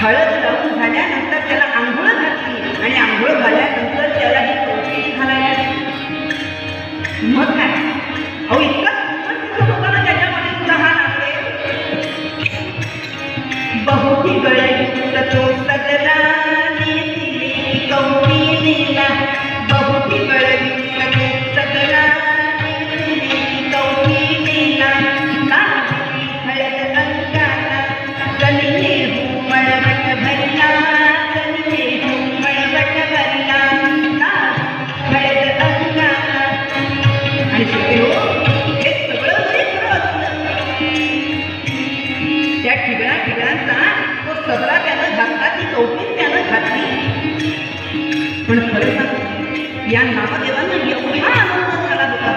हळद लावून झाल्यानंतर त्याला आंघोळ घातली आणि आंघोळ घाल्या या नामदेवांना एवढा आनंद झाला होता.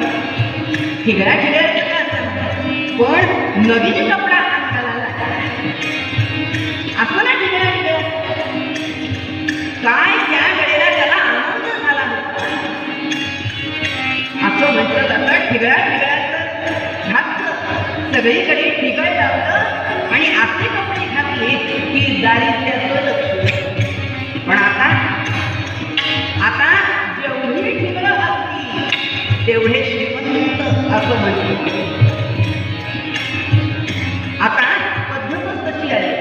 ठिगळा ठिगळा ठिगळांचा पण नवीन कपडा हात असं ना ठिगळा ठिगळा काय त्या वेळेला त्याला आनंद झाला होता. असं म्हटलं जातं ठिगळा ठिगळाचं घातलं. सगळीकडे ठिगळ लावलं आणि असे कपडे घातले की दारिद्र्याचं लक्ष आता पद्धतच कशी आहे?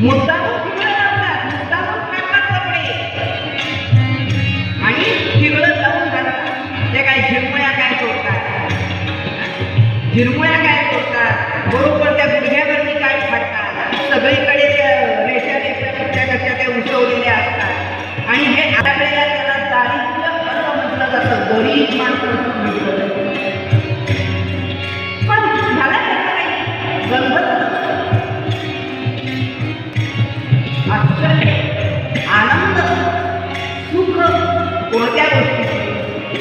मुद्दा लावतात काढतात कपडे आणि लावून ते काय झिरमुळ्या काय सोडतात झिरमुळ्या काय सोडतात बरोबर त्या गुडघ्यावरती काय फाडतात? सगळीकडे त्या रेषा रेषा कशा कशा त्या उसवलेल्या असतात. आणि हे आपल्याला त्याला दारिद्र्य असं म्हटलं जातं. गरीब माणसं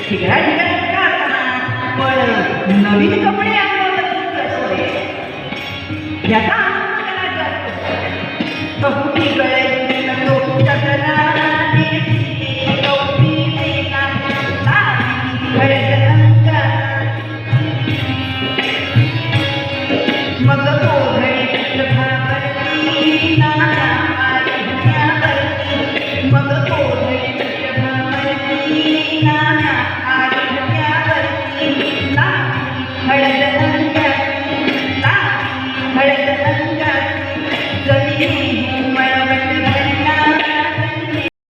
शिगडा शिगडा इतका पण नवीन कपडे आणणं तो कुठे गळे तो मग तो घडे भाकरी